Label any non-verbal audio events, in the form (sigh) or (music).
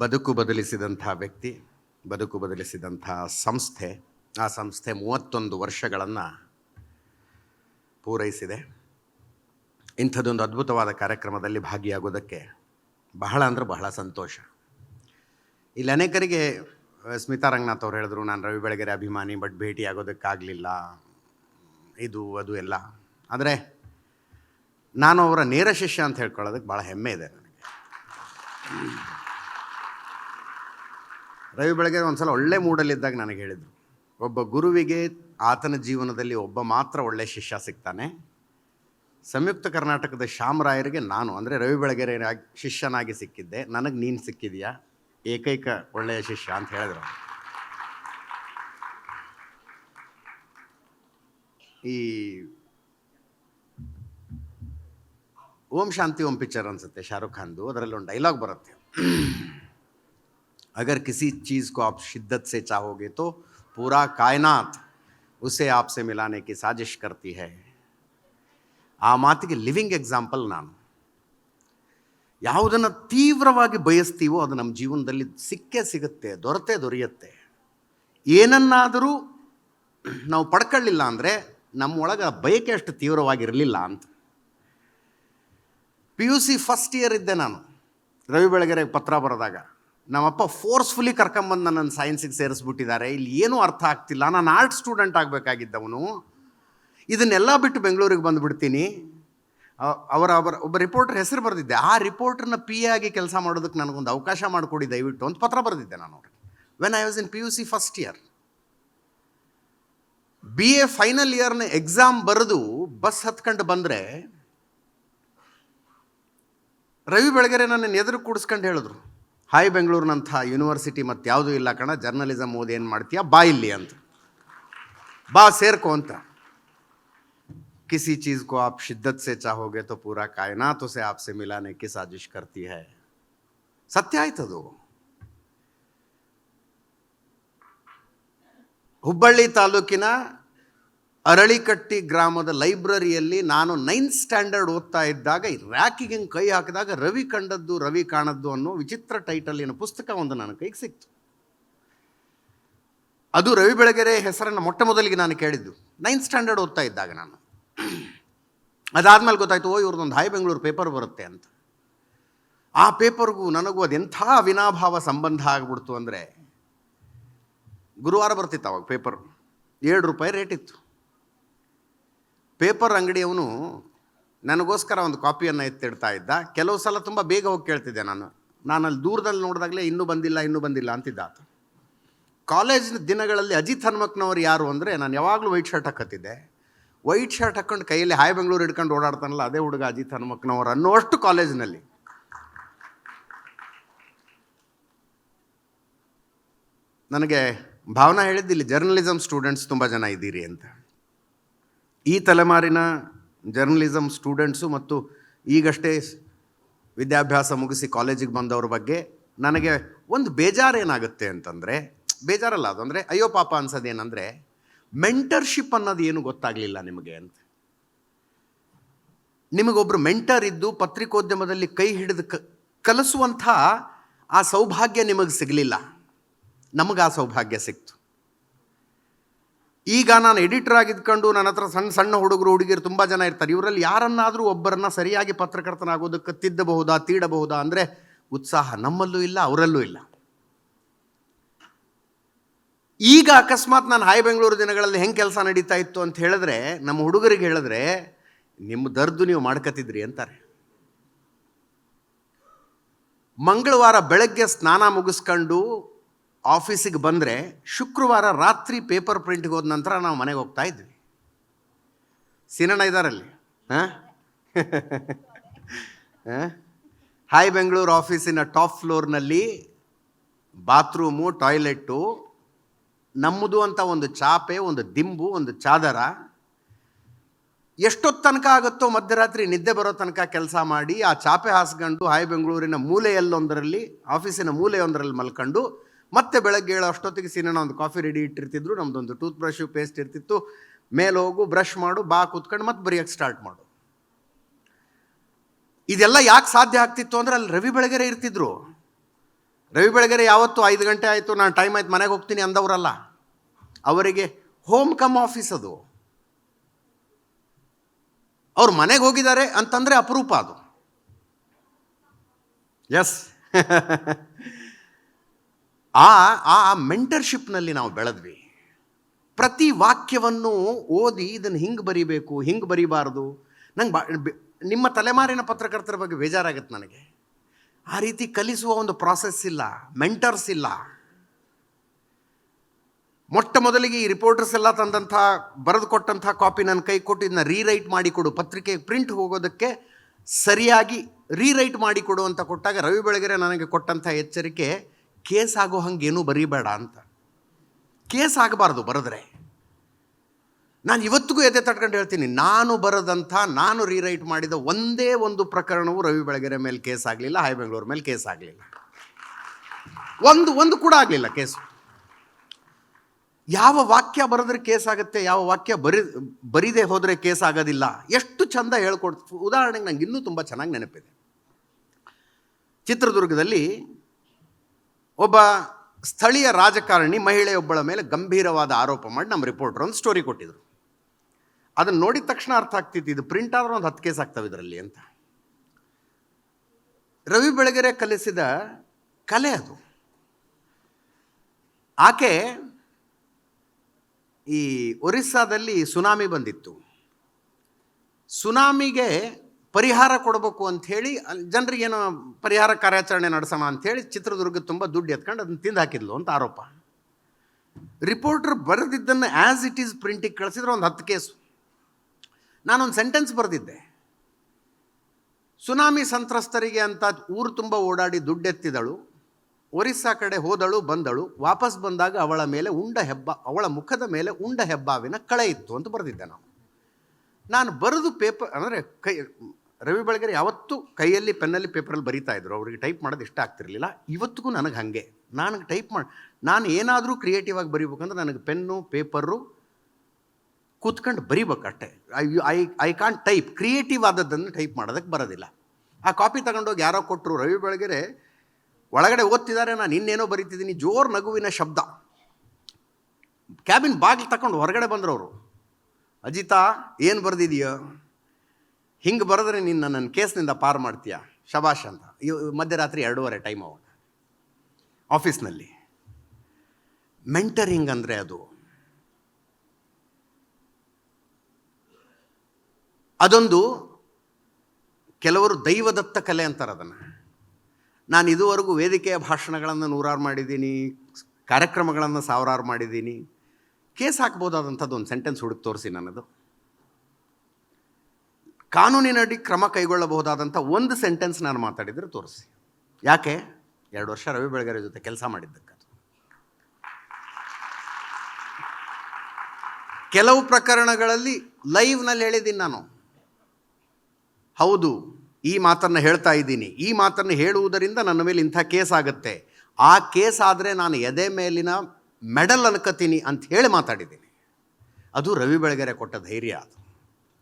ಬದುಕು ಬದಲಿಸಿದಂಥ ವ್ಯಕ್ತಿ, ಬದುಕು ಬದಲಿಸಿದಂಥ ಸಂಸ್ಥೆ, ಆ ಸಂಸ್ಥೆ ಮೂವತ್ತೊಂದು ವರ್ಷಗಳನ್ನು ಪೂರೈಸಿದೆ. ಇಂಥದ್ದೊಂದು ಅದ್ಭುತವಾದ ಕಾರ್ಯಕ್ರಮದಲ್ಲಿ ಭಾಗಿಯಾಗೋದಕ್ಕೆ ಬಹಳ ಅಂದರೆ ಬಹಳ ಸಂತೋಷ. ಇಲ್ಲಿ ಅನೇಕರಿಗೆ ಸ್ಮಿತಾ ರಂಗನಾಥ್ ಅವ್ರು ಹೇಳಿದ್ರು, ನಾನು ರವಿ ಬೆಳಗೆರೆ ಅಭಿಮಾನಿ, ಬಟ್ ಭೇಟಿ ಆಗೋದಕ್ಕಾಗಲಿಲ್ಲ ಇದು, ಅದು ಎಲ್ಲ. ಆದರೆ ನಾನು ಅವರ ನೇರ ಶಿಷ್ಯ ಅಂತ ಹೇಳ್ಕೊಳ್ಳೋದಕ್ಕೆ ಭಾಳ ಹೆಮ್ಮೆ ಇದೆ ನನಗೆ. ರವಿ ಬೆಳಗೆರೆ ಒಂದು ಸಲ ಒಳ್ಳೆ ಮೂಡಲ್ಲಿದ್ದಾಗ ನನಗೆ ಹೇಳಿದರು. ಒಬ್ಬ ಗುರುವಿಗೆ ಆತನ ಜೀವನದಲ್ಲಿ ಒಬ್ಬ ಮಾತ್ರ ಒಳ್ಳೆ ಶಿಷ್ಯ ಸಿಗ್ತಾನೆ. ಸಂಯುಕ್ತ ಕರ್ನಾಟಕದ ಶ್ಯಾಮರಾಯರಿಗೆ ನಾನು, ಅಂದರೆ ರವಿ ಬೆಳಗೆರೆ ಶಿಷ್ಯನಾಗಿ ಸಿಕ್ಕಿದ್ದೆ. ನನಗೆ ನೀನು ಸಿಕ್ಕಿದೆಯಾ? ಏಕೈಕ ಒಳ್ಳೆಯ ಶಿಷ್ಯ ಅಂತ ಹೇಳಿದ್ರು ಈ ಓಂ ಶಾಂತಿ ಓಂ ಪಿಕ್ಚರ್ ಅನ್ಸುತ್ತೆ ಶಾರುಖ್ ಖಾನ್ದು. ಅದರಲ್ಲಿ ಒಂದು ಡೈಲಾಗ್ ಬರುತ್ತೆ. अगर किसी चीज़ को आप शिद्दत से चाहोगे तो पूरा कायनात उसे आपसे मिलाने की साजिश करती है ಆ ಮಾತಿಗೆ ಲಿವಿಂಗ್ ಎಕ್ಸಾಂಪಲ್ ನಾನು ಯಾವುದನ್ನು ತೀವ್ರವಾಗಿ ಬಯಸ್ತೀವೋ ಅದು ನಮ್ಮ ಜೀವನದಲ್ಲಿ ಸಿಕ್ಕೇ ಸಿಗುತ್ತೆ ದೊರತೆ ದೊರೆಯುತ್ತೆ ಏನನ್ನಾದರೂ ನಾವು ಪಡ್ಕೊಳ್ಳಿಲ್ಲ ಅಂದರೆ ನಮ್ಮೊಳಗೆ ಆ ಬಯಕೆ ಅಷ್ಟು ತೀವ್ರವಾಗಿರಲಿಲ್ಲ ಅಂತ P U C first year ಇದ್ದೆ ನಾನು ರವಿ ಬೆಳಗೆರೆ ಪತ್ರ ಬರೆದಾಗ ನಮ್ಮಪ್ಪ ಫೋರ್ಸ್ಫುಲಿ ಕರ್ಕೊಂಬಂದು ನನ್ನನ್ನು ಸೈನ್ಸಿಗೆ ಸೇರಿಸ್ಬಿಟ್ಟಿದ್ದಾರೆ. ಇಲ್ಲಿ ಏನೂ ಅರ್ಥ ಆಗ್ತಿಲ್ಲ. ನಾನು ಆರ್ಟ್ ಸ್ಟೂಡೆಂಟ್ ಆಗಬೇಕಾಗಿದ್ದವನು. ಇದನ್ನೆಲ್ಲ ಬಿಟ್ಟು ಬೆಂಗಳೂರಿಗೆ ಬಂದುಬಿಡ್ತೀನಿ. ಅವರ ಅವರ, ಒಬ್ಬ ರಿಪೋರ್ಟರ್ ಹೆಸರು ಬರೆದಿದ್ದೆ. ಆ ರಿಪೋರ್ಟರ್ನ ಪಿ ಆಗಿ ಕೆಲಸ ಮಾಡೋದಕ್ಕೆ ನನಗೊಂದು ಅವಕಾಶ ಮಾಡಿಕೊಡಿ ದಯವಿಟ್ಟು ಅಂತ ಪತ್ರ ಬರೆದಿದ್ದೆ ನಾನು ಅವ್ರಿಗೆ. When I was in P U C first year B A final ಇಯರ್ನ exam ಬರೆದು ಬಸ್ ಹತ್ಕೊಂಡು ಬಂದರೆ ರವಿ ಬೆಳಗೆರೆ ನನ್ನ ಎದುರು ಕೂಡಿಸ್ಕೊಂಡು ಹೇಳಿದ್ರು. ಹಾಯ್ ಬೆಂಗಳೂರಿನಂಥ ಯೂನಿವರ್ಸಿಟಿ ಮತ್ತು ಯಾವುದೂ ಇಲ್ಲ ಕಣ ಜರ್ನಲಿಸಮ್ ಓದಿ ಏನು ಮಾಡ್ತೀಯಾ ಬಾ ಇಲ್ಲಿ ಅಂತ ಬಾ ಸೇರ್ಕೋ ಅಂತ किसी चीज़ को आप शिद्दत से चाहोगे तो पूरा कायनात उसे आपसे मिलाने की साजिश करती है ಸತ್ಯ ಆಯ್ತದು ಹುಬ್ಬಳ್ಳಿ ತಾಲೂಕಿನ ಅರಳಿಕಟ್ಟಿ ಗ್ರಾಮದ ಲೈಬ್ರರಿಯಲ್ಲಿ ನಾನು ನೈನ್ತ್ ಸ್ಟ್ಯಾಂಡರ್ಡ್ ಓದ್ತಾ ಇದ್ದಾಗ ರ್ಯಾಕಿಗೆ ಕೈ ಹಾಕಿದಾಗ ರವಿ ಕಂಡದ್ದು, ರವಿ ಕಾಣದ್ದು ಅನ್ನೋ ವಿಚಿತ್ರ ಟೈಟಲಿನ ಪುಸ್ತಕ ಒಂದು ನನ್ನ ಕೈಗೆ ಸಿಕ್ತು. ಅದು ರವಿ ಬೆಳಗೆರೆ ಹೆಸರನ್ನು ಮೊಟ್ಟ ಮೊದಲಿಗೆ ನಾನು ಕೇಳಿದ್ದು. ನೈನ್ತ್ ಸ್ಟ್ಯಾಂಡರ್ಡ್ ಓದ್ತಾ ಇದ್ದಾಗ ನಾನು. ಅದಾದ್ಮೇಲೆ ಗೊತ್ತಾಯ್ತು, ಓ, ಇವ್ರದ್ದೊಂದು ಹಾಯ್ ಬೆಂಗಳೂರು ಪೇಪರ್ ಬರುತ್ತೆ ಅಂತ. ಆ ಪೇಪರ್ಗೂ ನನಗೂ ಅದೆಂಥ ವಿನಾಭಾವ ಸಂಬಂಧ ಆಗ್ಬಿಡ್ತು ಅಂದರೆ ಗುರುವಾರ ಬರ್ತಿತ್ತು ಅವಾಗ ಪೇಪರ್. ಏಳು ರೂಪಾಯಿ ರೇಟ್ ಇತ್ತು. ಪೇಪರ್ ಅಂಗಡಿಯವನು ನನಗೋಸ್ಕರ ಒಂದು ಕಾಪಿಯನ್ನು ಎತ್ತಿಡ್ತಾ ಇದ್ದ. ಕೆಲವು ಸಲ ತುಂಬ ಬೇಗ ಹೋಗಿ ಕೇಳ್ತಿದ್ದೆ ನಾನು. ನಾನು ಅಲ್ಲಿ ದೂರದಲ್ಲಿ ನೋಡಿದಾಗಲೇ ಇನ್ನೂ ಬಂದಿಲ್ಲ ಇನ್ನೂ ಬಂದಿಲ್ಲ ಅಂತಿದ್ದ ಆತ. ಕಾಲೇಜಿನ ದಿನಗಳಲ್ಲಿ ಅಜಿತ್ ಹನುಮಕ್ನವ್ರು ಯಾರು ಅಂದರೆ ನಾನು ಯಾವಾಗಲೂ ವೈಟ್ ಶರ್ಟ್ ಹಾಕತ್ತಿದ್ದೆ. ವೈಟ್ ಶರ್ಟ್ ಹಾಕ್ಕೊಂಡು ಕೈಯಲ್ಲಿ ಹಾಯ್ ಬೆಂಗಳೂರು ಹಿಡ್ಕೊಂಡು ಓಡಾಡ್ತಾನಲ್ಲ, ಅದೇ ಹುಡುಗ ಅಜಿತ್ ಹನುಮಕ್ನವ್ರು ಅನ್ನೋಷ್ಟು ಕಾಲೇಜಿನಲ್ಲಿ. ನನಗೆ ಭಾವನಾ ಹೇಳಿದ್ದು ಇಲ್ಲಿ ಜರ್ನಲಿಸಮ್ ಸ್ಟೂಡೆಂಟ್ಸ್ ತುಂಬ ಜನ ಇದ್ದೀರಿ ಅಂತ. ಈ ತಲೆಮಾರಿನ ಜರ್ನಲಿಸಮ್ ಸ್ಟೂಡೆಂಟ್ಸು ಮತ್ತು ಈಗಷ್ಟೇ ವಿದ್ಯಾಭ್ಯಾಸ ಮುಗಿಸಿ ಕಾಲೇಜಿಗೆ ಬಂದವ್ರ ಬಗ್ಗೆ ನನಗೆ ಒಂದು ಬೇಜಾರೇನಾಗುತ್ತೆ ಅಂತಂದರೆ, ಬೇಜಾರಲ್ಲ ಅದು ಅಂದರೆ, ಅಯ್ಯೋ ಪಾಪ ಅನ್ಸೋದೇನೆಂದರೆ ಮೆಂಟರ್ಶಿಪ್ ಅನ್ನೋದು ಏನು ಗೊತ್ತಾಗಲಿಲ್ಲ ನಿಮಗೆ ಅಂತ. ನಿಮಗೊಬ್ಬರು ಮೆಂಟರ್ ಇದ್ದು ಪತ್ರಿಕೋದ್ಯಮದಲ್ಲಿ ಕೈ ಹಿಡಿದು ಕ ಕಲಿಸುವಂಥ ಆ ಸೌಭಾಗ್ಯ ನಿಮಗೆ ಸಿಗಲಿಲ್ಲ. ನಮಗೆ ಆ ಸೌಭಾಗ್ಯ ಸಿಕ್ತು. ಈಗ ನಾನು ಎಡಿಟರ್ ಆಗಿದ್ಕೊಂಡು ನನ್ನ ಹತ್ರ ಸಣ್ಣ ಸಣ್ಣ ಹುಡುಗರು, ಹುಡುಗಿರು ತುಂಬ ಜನ ಇರ್ತಾರೆ. ಇವರಲ್ಲಿ ಯಾರನ್ನಾದರೂ ಒಬ್ಬರನ್ನ ಸರಿಯಾಗಿ ಪತ್ರಕರ್ತನಾಗೋದಕ್ಕೆ ತಿದ್ದಬಹುದಾ, ತೀಡಬಹುದಾ ಅಂದರೆ ಉತ್ಸಾಹ ನಮ್ಮಲ್ಲೂ ಇಲ್ಲ, ಅವರಲ್ಲೂ ಇಲ್ಲ. ಈಗ ಅಕಸ್ಮಾತ್ ನಾನು ಹಾಯ್ ಬೆಂಗಳೂರು ದಿನಗಳಲ್ಲಿ ಹೆಂಗೆ ಕೆಲಸ ನಡೀತಾ ಇತ್ತು ಅಂತ ಹೇಳಿದ್ರೆ, ನಮ್ಮ ಹುಡುಗರಿಗೆ ಹೇಳಿದ್ರೆ, ನಿಮ್ಮ ದರ್ದು ನೀವು ಮಾಡ್ಕತಿದ್ರಿ ಅಂತಾರೆ. ಮಂಗಳವಾರ ಬೆಳಗ್ಗೆ ಸ್ನಾನ ಮುಗಿಸ್ಕೊಂಡು ಆಫೀಸಿಗೆ ಬಂದರೆ ಶುಕ್ರವಾರ ರಾತ್ರಿ ಪೇಪರ್ ಪ್ರಿಂಟ್ಗೆ ಹೋದ ನಂತರ ನಾವು ಮನೆಗೆ ಹೋಗ್ತಾ ಇದ್ವಿ. ಸಿನಣ್ಣ ಇದ್ದಾರಲ್ಲಿ ಹಾಂ? ಹಾಯ್ ಬೆಂಗಳೂರು ಆಫೀಸಿನ ಟಾಪ್ ಫ್ಲೋರ್ನಲ್ಲಿ ಬಾತ್ರೂಮು, ಟಾಯ್ಲೆಟ್ಟು, ನಮ್ಮದು ಅಂತ ಒಂದು ಚಾಪೆ, ಒಂದು ದಿಂಬು, ಒಂದು ಚಾದರ. ಎಷ್ಟೊತ್ತು ತನಕ ಆಗುತ್ತೋ ಮಧ್ಯರಾತ್ರಿ ನಿದ್ದೆ ಬರೋ ತನಕ ಕೆಲಸ ಮಾಡಿ ಆ ಚಾಪೆ ಹಾಸ್ಕೊಂಡು ಹಾಯ್ ಬೆಂಗಳೂರಿನ ಮೂಲೆಯಲ್ಲೊಂದರಲ್ಲಿ, ಆಫೀಸಿನ ಮೂಲೆಯೊಂದರಲ್ಲಿ ಮಲ್ಕೊಂಡು ಮತ್ತೆ ಬೆಳಗ್ಗೆ ಏಳು ಅಷ್ಟೊತ್ತಿಗೆ ಸೀನಣ್ಣ ಒಂದು ಕಾಫಿ ರೆಡಿ ಇಟ್ಟಿರ್ತಿದ್ರು ನಮ್ಮದೊಂದು ಟೂತ್ ಬ್ರಷ್ ಪೇಸ್ಟ್ ಇರ್ತಿತ್ತು. ಮೇಲೆ ಹೋಗು ಬ್ರಷ್ ಮಾಡು, ಬಾ ಕೂತ್ಕೊಂಡು ಮತ್ತೆ ಬರೆಯೋಕ್ಕೆ ಸ್ಟಾರ್ಟ್ ಮಾಡು. ಇದೆಲ್ಲ ಯಾಕೆ ಸಾಧ್ಯ ಆಗ್ತಿತ್ತು ಅಂದರೆ ಅಲ್ಲಿ ರವಿ ಬೆಳಗೆರೆ ಇರ್ತಿದ್ರು. ರವಿ ಬೆಳಗೆರೆ ಯಾವತ್ತು ಐದು ಗಂಟೆ ಆಯಿತು, ನಾನು ಟೈಮ್ ಆಯ್ತು, ಮನೆಗೆ ಹೋಗ್ತೀನಿ ಅಂದವರಲ್ಲ. ಅವರಿಗೆ ಹೋಮ್ ಕಮ್ ಆಫೀಸ್ ಅದು. ಅವ್ರು ಮನೆಗೆ ಹೋಗಿದ್ದಾರೆ ಅಂತಂದರೆ ಅಪರೂಪ ಅದು. ಎಸ್ (laughs) ಆ ಆ ಮೆಂಟರ್ಶಿಪ್ನಲ್ಲಿ ನಾವು ಬೆಳೆದ್ವಿ. ಪ್ರತಿ ವಾಕ್ಯವನ್ನು ಓದಿ ಇದನ್ನು ಹಿಂಗೆ ಬರಿಬೇಕು, ಹಿಂಗೆ ಬರಿಬಾರ್ದು. ನಂಗೆ ಬಾ ನಿಮ್ಮ ತಲೆಮಾರಿನ ಪತ್ರಕರ್ತರ ಬಗ್ಗೆ ಬೇಜಾರಾಗುತ್ತೆ ನನಗೆ. ಆ ರೀತಿ ಕಲಿಸುವ ಒಂದು ಪ್ರಾಸೆಸ್ ಇಲ್ಲ ಮೆಂಟರ್ಸ್ ಇಲ್ಲ. ಮೊಟ್ಟ ಮೊದಲಿಗೆ ಈ ರಿಪೋರ್ಟರ್ಸ್ ಎಲ್ಲ ತಂದಂಥ, ಬರೆದು ಕೊಟ್ಟಂಥ ಕಾಪಿ ನನ್ನ ಕೈ ಕೊಟ್ಟು ಇದನ್ನ ರೀರೈಟ್ ಮಾಡಿಕೊಡು ಪತ್ರಿಕೆ ಪ್ರಿಂಟ್ ಹೋಗೋದಕ್ಕೆ ಸರಿಯಾಗಿ ರೀರೈಟ್ ಮಾಡಿಕೊಡು ಅಂತ ಕೊಟ್ಟಾಗ ರವಿ ಬೆಳಗೆರೆ ನನಗೆ ಕೊಟ್ಟಂಥ ಎಚ್ಚರಿಕೆ ಕೇಸ್ ಆಗೋ ಹಂಗೇನೂ ಬರೀಬೇಡ ಅಂತ. ಕೇಸ್ ಆಗಬಾರ್ದು ಬರೆದ್ರೆ. ನಾನು ಇವತ್ತಿಗೂ ಎದೆ ತಟ್ಕೊಂಡು ಹೇಳ್ತೀನಿ, ನಾನು ಬರೆದಂಥ, ನಾನು ರೀರೈಟ್ ಮಾಡಿದ ಒಂದೇ ಒಂದು ಪ್ರಕರಣವು ರವಿ ಬೆಳಗೆರೆ ಮೇಲೆ ಕೇಸ್ ಆಗಲಿಲ್ಲ ಬೆಂಗಳೂರು ಮೇಲೆ ಕೇಸ್ ಆಗಲಿಲ್ಲ ಒಂದು ಒಂದು ಕೂಡ ಆಗಲಿಲ್ಲ ಕೇಸು. ಯಾವ ವಾಕ್ಯ ಬರೆದ್ರೆ ಕೇಸ್ ಆಗುತ್ತೆ ಯಾವ ವಾಕ್ಯ ಬರಿ, ಬರೀದೇ ಹೋದರೆ ಕೇಸ್ ಆಗೋದಿಲ್ಲ ಎಷ್ಟು ಚಂದ ಹೇಳ್ಕೊಡ್ತು. ಉದಾಹರಣೆಗೆ ನಂಗೆ ಇನ್ನೂ ತುಂಬ ಚೆನ್ನಾಗಿ ನೆನಪಿದೆ. ಚಿತ್ರದುರ್ಗದಲ್ಲಿ ಒಬ್ಬ ಸ್ಥಳೀಯ ರಾಜಕಾರಣಿ ಮಹಿಳೆಯೊಬ್ಬಳ ಮೇಲೆ ಗಂಭೀರವಾದ ಆರೋಪ ಮಾಡಿ ನಮ್ಮ ರಿಪೋರ್ಟರ್ ಒಂದು ಸ್ಟೋರಿ ಕೊಟ್ಟಿದ್ರು. ಅದನ್ನು ನೋಡಿದ ತಕ್ಷಣ ಅರ್ಥ ಆಗ್ತಿತ್ತು, ಇದು ಪ್ರಿಂಟ್ ಆದ್ರೆ ಒಂದು ಹತ್ತು ಕೇಸ್ ಆಗ್ತವೆ ಇದರಲ್ಲಿ ಅಂತ. ರವಿ ಬೆಳಗೆರೆ ಕಲಿಸಿದ ಕಲೆ ಅದು. ಆಕೆ ಈ ಒರಿಸ್ಸಾದಲ್ಲಿ ಸುನಾಮಿ ಬಂದಿತ್ತು. ಸುನಾಮಿಗೆ ಪರಿಹಾರ ಕೊಡಬೇಕು ಅಂಥೇಳಿ ಜನರಿಗೆ ಏನೋ ಪರಿಹಾರ ಕಾರ್ಯಾಚರಣೆ ನಡೆಸೋಣ ಅಂಥೇಳಿ ಚಿತ್ರದುರ್ಗ ತುಂಬ ದುಡ್ಡು ಎತ್ಕೊಂಡು ಅದನ್ನು ತಿಂದು ಹಾಕಿದ್ಲು ಅಂತ ಆರೋಪ. ರಿಪೋರ್ಟರ್ ಬರೆದಿದ್ದನ್ನು ಆ್ಯಸ್ ಇಟ್ ಈಸ್ ಪ್ರಿಂಟಿಗೆ ಕಳಿಸಿದ್ರೆ ಒಂದು ಹತ್ತು ಕೇಸು. ನಾನೊಂದು ಸೆಂಟೆನ್ಸ್ ಬರೆದಿದ್ದೆ. ಸುನಾಮಿ ಸಂತ್ರಸ್ತರಿಗೆ ಅಂತ ಊರು ತುಂಬ ಓಡಾಡಿ ದುಡ್ಡೆತ್ತಿದಳು ಒರಿಸ್ಸಾ ಕಡೆ ಹೋದಳು, ಬಂದಳು, ವಾಪಸ್ ಬಂದಾಗ ಅವಳ ಮೇಲೆ ಉಂಡ ಹೆಬ್ಬ, ಅವಳ ಮುಖದ ಮೇಲೆ ಉಂಡ ಹೆಬ್ಬಾವಿನ ಕಳೆ ಇತ್ತು ಅಂತ ಬರೆದಿದ್ದೆ ನಾವು. ನಾನು ಬರೆದು ಪೇಪರ್ ಅಂದರೆ ಕೈ ರವಿ ಬೆಳಗೆರೆ ಯಾವತ್ತೂ ಕೈಯಲ್ಲಿ ಪೆನ್ನಲ್ಲಿ ಪೇಪರಲ್ಲಿ ಬರೀತಾ ಇದ್ರು. ಅವರಿಗೆ ಟೈಪ್ ಮಾಡೋದು ಇಷ್ಟ ಆಗ್ತಿರಲಿಲ್ಲ. ಇವತ್ತಿಗೂ ನನಗೆ ಹಾಗೆ. ನನಗೆ ಟೈಪ್ ಮಾಡಿ, ನಾನು ಏನಾದರೂ ಕ್ರಿಯೇಟಿವ್ ಆಗಿ ಬರಿಬೇಕಂದ್ರೆ ನನಗೆ ಪೆನ್ನು, ಪೇಪರು ಕೂತ್ಕೊಂಡು ಬರಿಬೇಕು ಅಷ್ಟೇ. I I I can't type creative ಆದದ್ದನ್ನು type ಮಾಡೋದಕ್ಕೆ ಬರೋದಿಲ್ಲ. ಆ ಕಾಪಿ ತಗೊಂಡೋಗಿ ಯಾರೋ ಕೊಟ್ಟರು ರವಿ ಬೆಳಗೆರೆ, ಒಳಗಡೆ ಓದ್ತಿದ್ದಾರೆ ನಾನು ಇನ್ನೇನೋ ಬರೀತಿದ್ದೀನಿ ಜೋರು ನಗುವಿನ ಶಬ್ದ. ಕ್ಯಾಬಿನ್ ಬಾಗಿಲು ತಗೊಂಡು ಹೊರಗಡೆ ಬಂದರು ಅವರು ಅಜಿತಾ, ಏನು ಬರೆದಿದೆಯೋ? ಹಿಂಗೆ ಬರೆದ್ರೆ ನೀನು ನನ್ನ ಕೇಸ್ನಿಂದ ಪಾರು ಮಾಡ್ತೀಯ? ಶಬಾಷ್ ಅಂತ. ಇವ್ ಮಧ್ಯರಾತ್ರಿ ಎರಡೂವರೆ ಟೈಮ್ ಅವಾಗ ಆಫೀಸ್ನಲ್ಲಿ ಮೆಂಟರಿಂಗ್ ಅಂದರೆ ಅದು. ಅದೊಂದು ಕೆಲವರು ದೈವದತ್ತ ಕಲೆ ಅಂತಾರೆ ಅದನ್ನು. ನಾನು ಇದುವರೆಗೂ ವೇದಿಕೆಯ ಭಾಷಣಗಳನ್ನು ನೂರಾರು ಮಾಡಿದ್ದೀನಿ, ಕಾರ್ಯಕ್ರಮಗಳನ್ನು ಸಾವಿರಾರು ಮಾಡಿದ್ದೀನಿ. ಕೇಸ್ ಹಾಕ್ಬೋದಾದಂಥದ್ದು ಒಂದು ಸೆಂಟೆನ್ಸ್ ಹುಡುಕಿ ತೋರಿಸಿ ನನ್ನದು. ಕಾನೂನಿನಡಿ ಕ್ರಮ ಕೈಗೊಳ್ಳಬಹುದಾದಂಥ ಒಂದು ಸೆಂಟೆನ್ಸ್ ನಾನು ಮಾತಾಡಿದರೆ ತೋರಿಸಿ. ಯಾಕೆ? ಎರಡು ವರ್ಷ ರವಿ ಬೆಳಗೆರೆ ಜೊತೆ ಕೆಲಸ ಮಾಡಿದ್ದಕ್ಕೆ ಕೆಲವು ಪ್ರಕರಣಗಳಲ್ಲಿ ಲೈವ್ನಲ್ಲಿ ಹೇಳಿದ್ದೀನಿ ನಾನು. ಹೌದು, ಈ ಮಾತನ್ನು ಹೇಳ್ತಾ ಇದ್ದೀನಿ. ಈ ಮಾತನ್ನು ಹೇಳುವುದರಿಂದ ನನ್ನ ಮೇಲೆ ಇಂಥ ಕೇಸ್ ಆಗುತ್ತೆ. ಆ ಕೇಸ್ ಆದರೆ ನಾನು ಎದೆ ಮೇಲಿನ ಮೆಡಲ್ ಅನ್ಕೋತೀನಿ ಅಂತ ಹೇಳಿ ಮಾತಾಡಿದ್ದೀನಿ. ಅದು ರವಿ ಬೆಳಗೆರೆ ಕೊಟ್ಟ ಧೈರ್ಯ ಅದು.